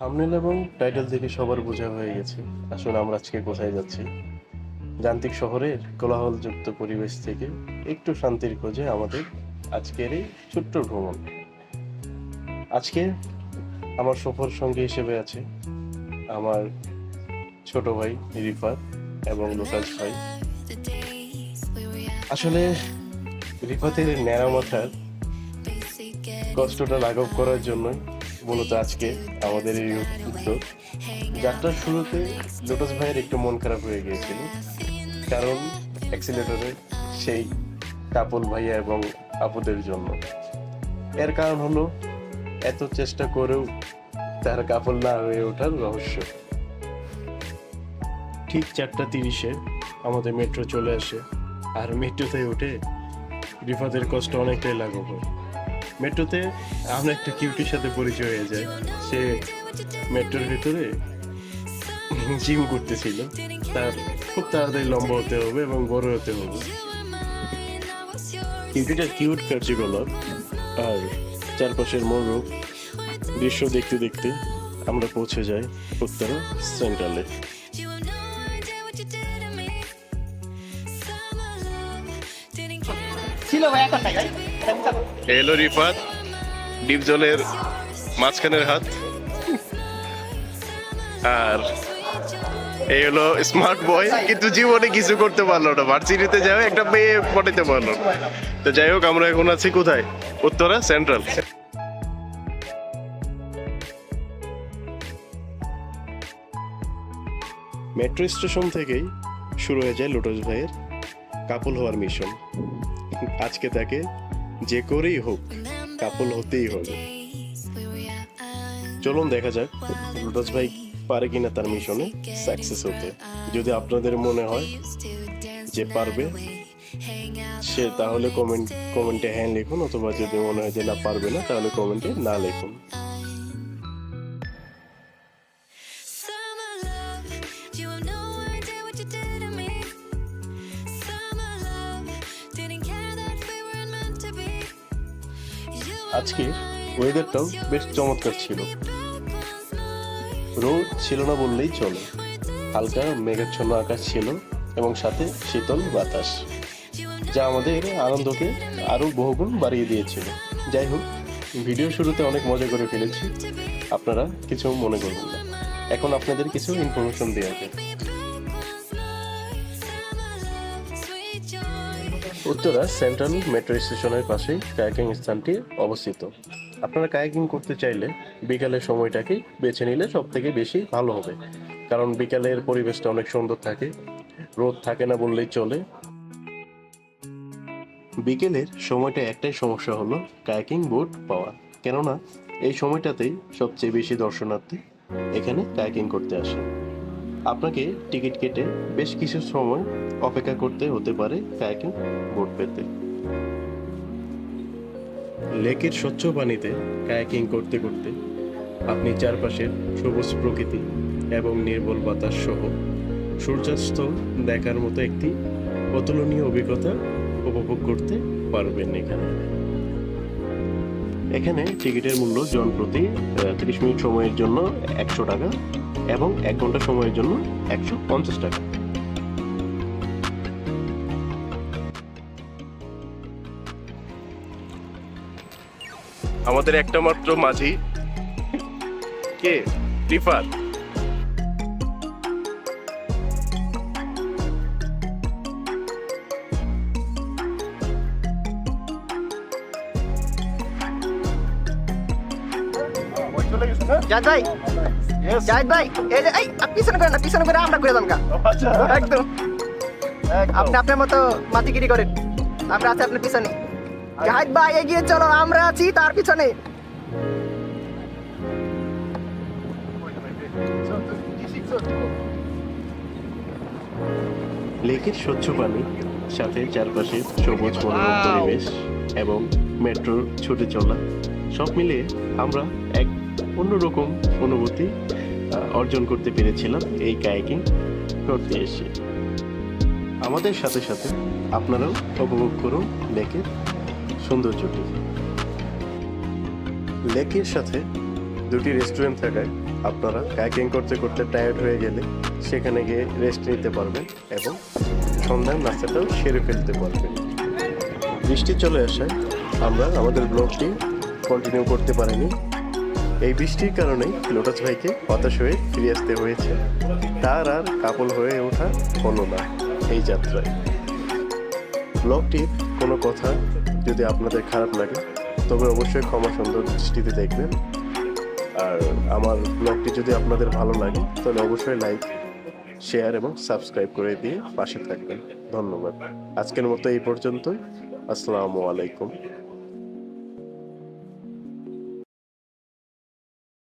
Thumbnail এবং title থেকে সবার বোঝা হয়ে গেছে। আসলে আমরা আজকে কোথায় যাচ্ছি। যান্ত্রিক শহরের কোলাহলযুক্ত পরিবেশ থেকে একটু শান্তির খোঁজে আমাদের আজকের এই ছোট্ট ভ্রমণ। আজকে আমার সফর সঙ্গী হিসেবে আছে আমার ছোট ভাই রিফাত এবং লোকাজ ভাই। আসলে রিফাতের ন্যাড়া মাথার কষ্টটা লাঘব করার জন্যই মূলত আজকে আমাদের এই উদ্যোগ যাত্রার শুরুতে লোটাস ভাইয়ের একটু মন খারাপ হয়ে গিয়েছিল, কারণ অ্যাক্সিলেটরে সেই কাপল ভাইয়া এবং আপুদের জন্য। এর কারণ হলো, এত চেষ্টা করেও তার কাপল না হয়ে ওঠার রহস্য। ঠিক চারটা তিরিশে আমাদের মেট্রো চলে আসে, আর মেট্রোতে উঠে রিফাতের কষ্ট অনেকটাই লাঘব হয়। মেট্রোতে আমরা একটা কিউটির সাথে পরিচয় হয়ে যায়। সে মেট্রোর ভিতরে জিম করতেছিল। তার খুব তাড়াতাড়ি লম্বা হতে হবে এবং বড় হতে হবে। কিউটিটা কিউট, কার্যকলাপ আর চারপাশের মনোরূপ দৃশ্য দেখতে দেখতে আমরা পৌঁছে যাই উত্তরা সেন্ট্রালে। ছিল ভাই, এখন এলো রিফাত, ডিপ জলের মাঝখানের হাত। আর এই হলো স্মার্ট বয় কিন্তু জীবনে কিছু করতে পারল না। ভার্সিটিতে যাও একটা মেয়ে পটাইতে পারল তো যাই হোক, আমরা এখন আছি কোথায়? উত্তরা সেন্ট্রাল মেট্রো স্টেশন থেকেই শুরু হয়ে যায় লোটাস ভাইয়ের কাপল হওয়ার মিশন আজকে তাকে যে করেই হোক কাপল হতেই হবে। চলুন দেখা যাক রুদাস ভাই পারে কিনা তার মিশনে সাকসেস হতে। যদি আপনাদের মনে হয় যে পারবে, সে তাহলে কমেন্ট কমেন্টে হ্যাঁ লিখুন, অথবা যদি মনে হয় যে না, পারবে না, তাহলে কমেন্টে না লিখুন। You আজকে ওয়েদারটাও বেশ চমৎকার ছিল। রোদ ছিল না বললেই চলে। হালকা মেঘাচ্ছন্ন আকাশ ছিল এবং সাথে শীতল বাতাস, যা আমাদের আনন্দকে আরও বহুগুণ বাড়িয়ে দিয়েছিল। যাই হোক, ভিডিও শুরুতে অনেক মজা করে ফেলেছি। আপনারা কিছু মনে করবেন না। এখন আপনাদের কিছু ইনফরমেশন দেওয়া যায় উত্তরা সেন্ট্রাল মেট্রো স্টেশনের পাশেই কায়াকিং স্থানটি অবস্থিত। আপনারা কায়াকিং করতে চাইলে বিকালের সময়টাকেই বেছে নিলে সব থেকে বেশি ভালো হবে, কারণ বিকালের পরিবেশটা অনেক সুন্দর থাকে, রোদ থাকে না বললেই চলে। বিকেলের সময়টা একটাই সমস্যা হলো কায়াকিং বোট পাওয়া, কেননা এই সময়টাতেই সবচেয়ে বেশি দর্শনার্থী এখানে কায়াকিং করতে আসে। আপনাকে টিকিট কেটে বেশ কিছু সময় অপেক্ষা করতে হতে পারে কায়াকিং বোট পেতে। লেকের স্বচ্ছ পানিতে কায়াকিং করতে করতে আপনি চারপাশের সবুজ প্রকৃতি এবং নির্মল বাতাস সহ সূর্যাস্ত দেখার মতো একটি অতুলনীয় অভিজ্ঞতা উপভোগ করতে পারবেন এখানে। এখানে টিকিটের মূল্য জন প্রতি তিরিশ মিনিট সময়ের জন্য একশো টাকা। এবং এক ঘণ্টা সময়ের জন্য একশো পঞ্চাশ টাকা। আমাদের একটা মাত্র মাঝি। কে? জাহিদ ভাই জাহিদ ভাই এই যে এই আপনি পিছনে করেন না পিছনে করে আমরা করে দেন একদম। আপনি আপনার মতো মাতিগিরি করেন। আমরা আছি আপনার পিছনে। জাহিদ ভাই এগিয়ে চলো আমরা আছি তার পিছনে। লেকের স্বচ্ছ পানি সাথে চারপাশে সবুজ মনোরম পরিবেশ এবং মেট্রোর ছুটে চলা সব মিলিয়ে আমরা এক অন্যরকম অনুভূতি অর্জন করতে পেরেছিলাম এই কায়াকিং করতে এসে। আমাদের সাথে সাথে আপনারাও উপভোগ করুন লেকের সৌন্দর্যটি লেকের সাথে দুটি রেস্টুরেন্ট থাকায় আপনারা কায়াকিং করতে করতে টায়ার্ড হয়ে গেলে সেখানে গিয়ে রেস্ট নিতে পারবেন এবং সন্ধ্যার নাস্তাটাও সেরে ফেলতে পারবেন। বৃষ্টি চলে আসায় আমরা আমাদের ব্লগটি কন্টিনিউ করতে পারিনি। এই বৃষ্টির কারণেই লোটাস ভাইকে হতাশ হয়ে ফিরে আসতে হয়েছে। তার আর কাপল হয়ে ওঠা হলো না এই যাত্রায়। ব্লগটির কোনো কথা যদি আপনাদের খারাপ লাগে, তবে অবশ্যই ক্ষমা সুন্দর দৃষ্টিতে দেখবেন। আর আমার ব্লগটি যদি আপনাদের ভালো লাগে, তাহলে অবশ্যই লাইক, শেয়ার এবং সাবস্ক্রাইব করে দিয়ে পাশে থাকবেন। ধন্যবাদ। আজকের মতো এই পর্যন্তই। আসসালামু আলাইকুম।